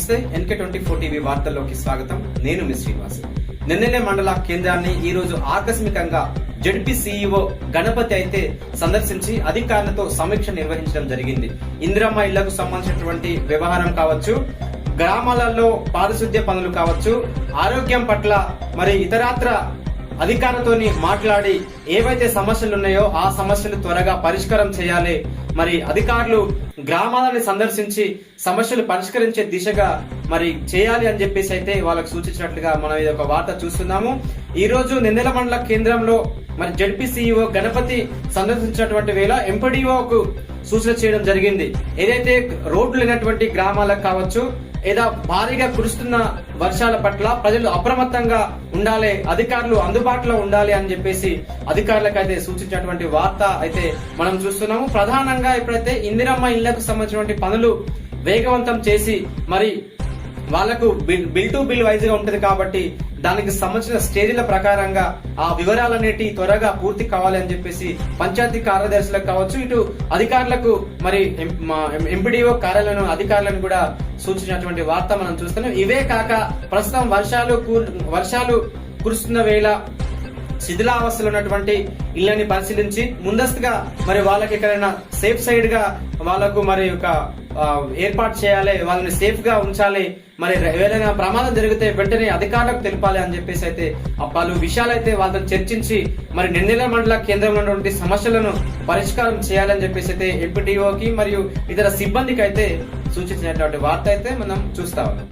నమస్తే NK twenty four TV వార్తల్లోకి స్వాగతం. నేను మీ శ్రీనివాస్. నిన్ననే మండల కేంద్రాన్ని ఈ రోజు ఆకస్మికంగా జడ్పీ సీఈఓ గణపతి అయితే సందర్శించి అధికారులతో సమీక్ష నిర్వహించడం జరిగింది. ఇందిరమ్మ ఇళ్ళకు సంబంధించినటువంటి వ్యవహారం కావచ్చు గ్రామాలలో పారిశుద్ధ్య పనులు కావచ్చు ఆరోగ్యం పట్ల మరి ఇతరాత్ర అధికారులతో మాట్లాడి ఏవైతే సమస్యలు ఉన్నాయో ఆ సమస్యలు త్వరగా పరిష్కారం చేయాలి. మరి అధికారులు గ్రామాలని సందర్శించి సమస్యలు పరిష్కరించే దిశగా మరి చేయాలి అని చెప్పేసి అయితే వాళ్ళకు సూచించినట్లుగా మనం ఇది ఒక వార్త చూస్తున్నాము. ఈ రోజు నిందెల మండల కేంద్రంలో మరి జడ్పీ సీఈఓ గణపతి సందర్శించినటువంటి వేళ ఎంపీడీఓకు సూచన చేయడం జరిగింది. ఏదైతే రోడ్లు లేనటువంటి గ్రామాలకు కావచ్చు లేదా భారీగా కురుస్తున్న వర్షాల పట్ల ప్రజలు అప్రమత్తంగా ఉండాలి అధికారులు అందుబాటులో ఉండాలి అని చెప్పేసి అధికారులకు అయితే సూచించినటువంటి వార్త అయితే మనం చూస్తున్నాము. ప్రధానంగా ఇప్పుడైతే ఇందిరమ్మ ఇళ్ళకు సంబంధించినటువంటి పనులు వేగవంతం చేసి మరి వాళ్ళకు బిల్ బిల్ టు బిల్ వైజ్గా ఉంటుంది కాబట్టి దానికి సంబంధించిన స్టేజీల ప్రకారంగా ఆ వివరాలనేటి త్వరగా పూర్తి కావాలి అని చెప్పేసి పంచాయతీ కార్యదర్శులకు కావచ్చు ఇటు అధికారులకు మరి ఎంపీడీఓ కార్యాలయం అధికారులను కూడా సూచించినటువంటి వార్త మనం చూస్తున్నాం. ఇవే కాక ప్రస్తుతం వర్షాలు వర్షాలు కురుస్తున్న వేళ శిథిలావస్థలు ఉన్నటువంటి ఇళ్ళని పరిశీలించి ముందస్తుగా మరి వాళ్ళకి ఎక్కడైనా సేఫ్ సైడ్గా వాళ్ళకు మరి ఒక ఏర్పాటు చేయాలి వాళ్ళని సేఫ్గా ఉంచాలి మరి ఏదైనా ప్రమాదం జరిగితే వెంటనే అధికారులకు తెలపాలి అని చెప్పేసి అయితే ఆ పలు విషయాలైతే వాళ్ళతో చర్చించి మరి నిన్నెల మండల కేంద్రంలో ఉన్నటువంటి సమస్యలను పరిష్కారం చేయాలని చెప్పేసి అయితే ఎంపీటీఓకి మరియు ఇతర సిబ్బందికి అయితే సూచించినటువంటి వార్త అయితే మనం చూస్తా ఉన్నాం.